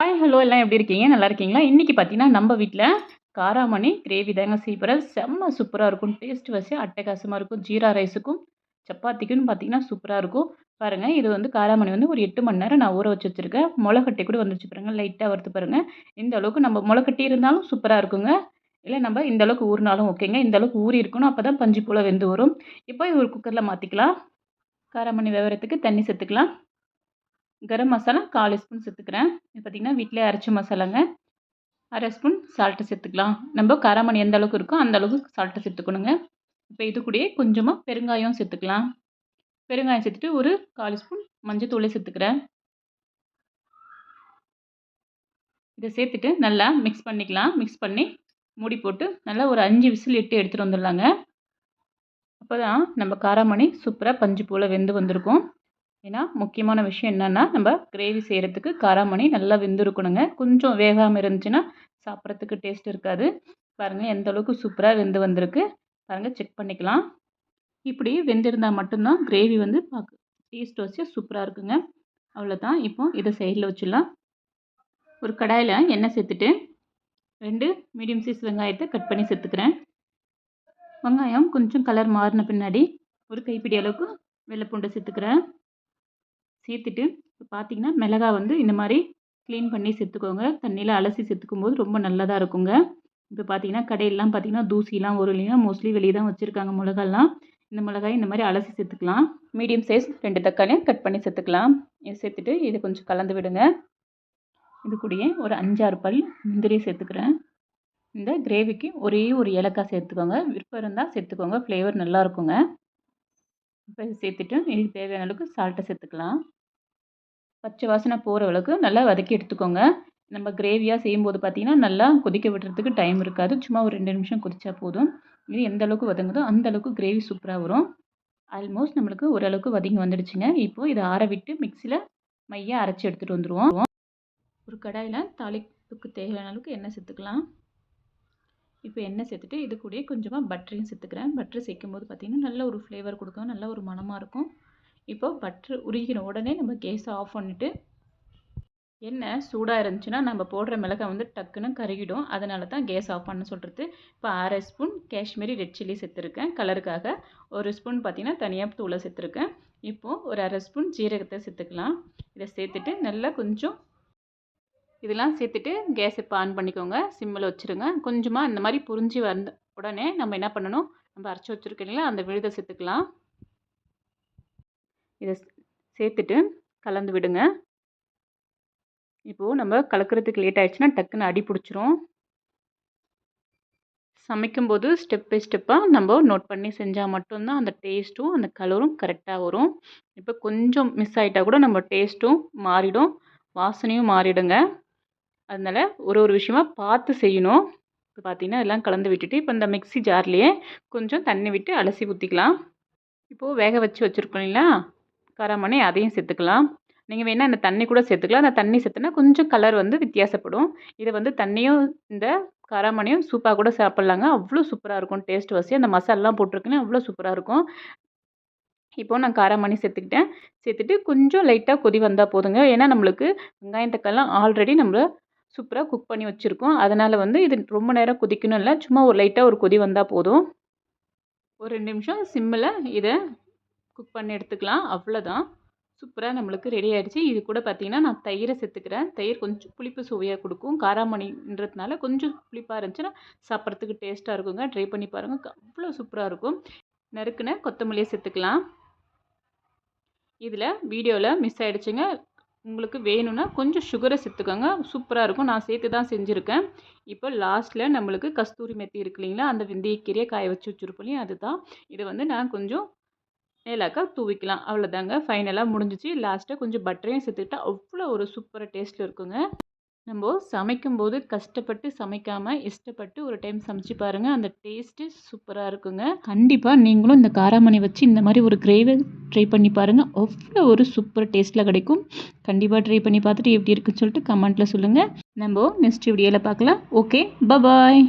Hi hello எல்லாம் எப்படி இருக்கீங்க? நல்லா இருக்கீங்களா? இன்றைக்கி பார்த்தீங்கன்னா நம்ம வீட்டில் காராமணி கிரேவி தாங்க செய்ய செம்ம சூப்பராக இருக்கும். டேஸ்ட் வச்சு அட்டகாசமாக இருக்கும். ஜீரா ரைஸுக்கும் சப்பாத்திக்குன்னு பார்த்தீங்கன்னா சூப்பராக இருக்கும். பாருங்கள் இது வந்து காராமணி வந்து ஒரு எட்டு மணி நேரம் நான் ஊற வச்சு வச்சுருக்கேன். முளைக்கட்டி கூட வந்துச்சு பாருங்கள் லைட்டாக வறுத்து பாருங்கள் இந்த அளவுக்கு நம்ம முளைக்கட்டி இருந்தாலும் சூப்பராக இருக்குங்க. இல்லை நம்ம இந்த அளவுக்கு ஊறினாலும் ஓகேங்க. இந்த அளவுக்கு ஊறி இருக்கணும். அப்போ தான் பஞ்சு போல் வெந்து வரும். இப்போ ஒரு குக்கரில் மாற்றிக்கலாம் காராமணி விவரத்துக்கு தண்ணி சேர்த்துக்கலாம். கரம் மசாலா கால் ஸ்பூன் சேர்த்துக்கிறேன். இது பார்த்திங்கன்னா வீட்டிலே அரைச்ச மசாலாங்க. அரை ஸ்பூன் சால்ட்டு சேர்த்துக்கலாம். நம்ம காராமணி எந்த அளவுக்கு இருக்கோ அந்த அளவுக்கு சால்ட்டு சேர்த்துக்கணுங்க. இப்போ இது கூடயே கொஞ்சமாக பெருங்காயம் சேர்த்துக்கலாம். பெருங்காயம் சேர்த்துட்டு ஒரு கால் ஸ்பூன் மஞ்சள் தூளை சேர்த்துக்கிறேன். இதை சேர்த்துட்டு நல்லா மிக்ஸ் பண்ணிக்கலாம். மிக்ஸ் பண்ணி மூடி போட்டு நல்லா ஒரு அஞ்சு விசில் இட்டு எடுத்துகிட்டு வந்துடலாங்க. அப்போ தான் நம்ம காராமணி சூப்பராக பஞ்சு போல் வெந்து வந்திருக்கும். ஏன்னா முக்கியமான விஷயம் என்னென்னா நம்ம கிரேவி செய்கிறதுக்கு காராமணி நல்லா வெந்திருக்கணுங்க. கொஞ்சம் வேகாமல் இருந்துச்சுன்னா சாப்பிட்றதுக்கு டேஸ்ட் இருக்காது. பாருங்கள் எந்த அளவுக்கு சூப்பராக வெந்து வந்திருக்கு. பாருங்கள் செக் பண்ணிக்கலாம். இப்படி வெந்திருந்தால் மட்டும்தான் கிரேவி வந்து பார்க்க டேஸ்ட் வச்சு சூப்பராக இருக்குங்க. அவ்வளோதான் இப்போ இதை சைடில் வச்சிடலாம். ஒரு கடாயில் எண்ணெய் சேர்த்துட்டு ரெண்டு மீடியம் சைஸ் வெங்காயத்தை கட் பண்ணி சேர்த்துக்கிறேன். வெங்காயம் கொஞ்சம் கலர் மாறின பின்னாடி ஒரு கைப்பிடி அளவுக்கு வெள்ளைப்பூண்டை சேர்த்துக்கிறேன். சேர்த்துட்டு இப்போ பார்த்தீங்கன்னா மிளகா வந்து இந்த மாதிரி க்ளீன் பண்ணி சேர்த்துக்கோங்க. தண்ணியில் அலசி சேர்த்துக்கும் போது ரொம்ப நல்லதாக இருக்குங்க. இப்போ பார்த்தீங்கன்னா கடையிலலாம் பார்த்தீங்கன்னா தூசிலாம் ஒரு இல்லைன்னா மோஸ்ட்லி வெளியே தான் வச்சுருக்காங்க மிளகாலாம். இந்த மிளகாய் இந்த மாதிரி அலசி சேர்த்துக்கலாம். மீடியம் சைஸ் ரெண்டு தக்காளியும் கட் பண்ணி சேர்த்துக்கலாம். இது சேர்த்துட்டு இதை கொஞ்சம் கலந்து விடுங்க. இது கூடயே ஒரு அஞ்சாறு பல் முந்திரி சேர்த்துக்கிறேன். இந்த கிரேவிக்கு ஒரே ஒரு ஏலக்காய் சேர்த்துக்கோங்க. விருப்பம் இருந்தால் சேர்த்துக்கோங்க. ஃப்ளேவர் நல்லா இருக்குங்க. இப்போ சேர்த்துட்டு இதுக்கு தேவையான அளவுக்கு சால்ட்டை சேர்த்துக்கலாம். பச்சை வாசனை போகிற அளவுக்கு நல்லா வதக்கி எடுத்துக்கோங்க. நம்ம கிரேவியாக செய்யும்போது பார்த்திங்கன்னா நல்லா கொதிக்க விடுறதுக்கு டைம் இருக்காது. சும்மா ஒரு ரெண்டு நிமிஷம் கொதிச்சா போதும். இது எந்த அளவுக்கு வதங்குதோ அந்த அளவுக்கு கிரேவி சூப்பராக வரும். ஆல்மோஸ்ட் நம்மளுக்கு ஓரளவுக்கு வதங்கி வந்துடுச்சுங்க. இப்போது இதை ஆற விட்டு மிக்சியில் மையாக அரைச்சி எடுத்துகிட்டு வந்துடுவோம் ஒரு கடாயில் தாளிப்புக்கு தேவையான அளவுக்கு எண்ணெய் சேர்த்துக்கலாம். இப்போ எண்ணெய் சேர்த்துட்டு இது கூடயே கொஞ்சமாக பட்டரையும் சேர்த்துக்கிறேன். பட்ரு சேர்க்கும் போது பார்த்திங்கன்னா நல்ல ஒரு ஃப்ளேவர் கொடுக்கும். நல்ல ஒரு மனமாக இருக்கும். இப்போ பட்ரு உருகிற உடனே நம்ம கேஸை ஆஃப் பண்ணிவிட்டு எண்ணெய் சூடாக இருந்துச்சுன்னா நம்ம போடுற மிளகாய் வந்து டக்குன்னு கருகிடும். அதனால தான் கேஸ் ஆஃப் பண்ண சொல்கிறது இப்போ அரை ஸ்பூன் காஷ்மீரி ரெட் சில்லி சேர்த்துருக்கேன். கலருக்காக ஒரு ஸ்பூன் பார்த்திங்கன்னா தனியாக தூளை சேர்த்துருக்கேன். இப்போது ஒரு அரை ஸ்பூன் ஜீரகத்தை சேர்த்துக்கலாம். இதை சேர்த்துட்டு நல்லா கொஞ்சம் இதெல்லாம் சேர்த்துட்டு கேஸ் இப்போ ஆன் பண்ணிக்கோங்க. சிம்மில் வச்சுருங்க. கொஞ்சமாக இந்த மாதிரி புரிஞ்சு வந்த உடனே நம்ம என்ன பண்ணணும்? நம்ம அரைச்சி வச்சுருக்கீங்களா அந்த விழுதை சேர்த்துக்கலாம். இதை சேர்த்துட்டு கலந்து விடுங்க. இப்போது நம்ம கலக்கிறதுக்கு லேட் ஆகிடுச்சுன்னா டக்குன்னு அடி பிடிச்சிரும். சமைக்கும்போது ஸ்டெப் பை ஸ்டெப்பாக நம்ம நோட் பண்ணி செஞ்சால் மட்டும்தான் அந்த டேஸ்ட்டும் அந்த கலரும் கரெக்டாக வரும். இப்போ கொஞ்சம் மிஸ் ஆகிட்டா கூட நம்ம டேஸ்ட்டும் மாறிடும். வாசனையும் மாறிடுங்க. அதனால் ஒரு ஒரு விஷயமா பார்த்து செய்யணும். இப்போ பார்த்தீங்கன்னா எல்லாம் கலந்து விட்டுட்டு இப்போ இந்த மிக்ஸி ஜார்லேயே கொஞ்சம் தண்ணி விட்டு அலசி ஊற்றிக்கலாம் இப்போது வேக வச்சு வச்சுருக்கோம் இல்லைங்களா? காராமணி அதையும் சேர்த்துக்கலாம். நீங்கள் வேணால் அந்த தண்ணி கூட சேர்த்துக்கலாம். அந்த தண்ணி சேர்த்துனா கொஞ்சம் கலர் வந்து வித்தியாசப்படும். இதை வந்து தண்ணியும் இந்த காராமணியும் சூப்பாக கூட சாப்பிட்லாங்க. அவ்வளோ சூப்பராக இருக்கும். டேஸ்ட் வசி. அந்த மசாலெலாம் போட்டிருக்குன்னு அவ்வளோ சூப்பராக இருக்கும். இப்போது நான் காராமணி சேர்த்துக்கிட்டேன். சேர்த்துட்டு கொஞ்சம் லைட்டாக கொதி வந்தால் போதுங்க. ஏன்னா நம்மளுக்கு வெங்காயம் தக்காளிலாம் ஆல்ரெடி நம்ம சூப்பராக குக் பண்ணி வச்சுருக்கோம். அதனால் வந்து இது ரொம்ப நேரம் கொதிக்கணும் இல்லை. சும்மா ஒரு லைட்டாக ஒரு கொதி வந்தால் போதும். ஒரு ரெண்டு நிமிஷம் சிம்மில் இதை குக் பண்ணி எடுத்துக்கலாம். அவ்வளோதான் சூப்பராக நம்மளுக்கு ரெடி ஆகிடுச்சு இது கூட பார்த்திங்கன்னா நான் தயிரை சேர்த்துக்கிறேன். தயிர் கொஞ்சம் புளிப்பு சுவையாக கொடுக்கும். காராமணின்றதுனால கொஞ்சம் புளிப்பாக இருந்துச்சுன்னா சாப்பிட்றதுக்கு டேஸ்ட்டாக இருக்குங்க. ட்ரை பண்ணி பாருங்கள் அவ்வளோ சூப்பராக இருக்கும். நறுக்குன கொத்தமல்லியை சேர்த்துக்கலாம். இதில் வீடியோவில் மிஸ் ஆகிடுச்சுங்க உங்களுக்கு வேணும்னா கொஞ்சம் சுகரை சேர்த்துக்கோங்க. சூப்பராக இருக்கும். நான் சேர்த்து தான் செஞ்சுருக்கேன். இப்போ லாஸ்ட்டில் நம்மளுக்கு கஸ்தூரி மெத்தி இருக்கு இல்லைங்களா? அந்த வெந்தயக்கீரையை காய வச்சு வச்சுருப்போம் அதுதான். இதை வந்து நான் கொஞ்சம் மேலாக்கா தூவிக்கலாம். அவ்வளோதாங்க ஃபைனலாக முடிஞ்சிச்சு. லாஸ்ட்டாக கொஞ்சம் பட்டரையும் சேர்த்துக்கிட்டா அவ்வளோ ஒரு சூப்பராக டேஸ்ட்டில் இருக்குங்க. நம்ம சமைக்கும்போது கஷ்டப்பட்டு சமைக்காமல் இஷ்டப்பட்டு ஒரு டைம் சமைச்சு பாருங்கள் அந்த டேஸ்ட்டு சூப்பராக இருக்குங்க. கண்டிப்பாக நீங்களும் இந்த காராமணி வச்சு இந்த மாதிரி ஒரு கிரேவி ட்ரை பண்ணி பாருங்கள் அவ்வளோ ஒரு சூப்பர் டேஸ்ட்டில் கிடைக்கும். கண்டிப்பாக ட்ரை பண்ணி பார்த்துட்டு எப்படி இருக்குன்னு சொல்லிட்டு கமெண்ட்டில் சொல்லுங்கள் நம்ம நெக்ஸ்ட் வீடியோவில் பார்க்கலாம். Okay bye bye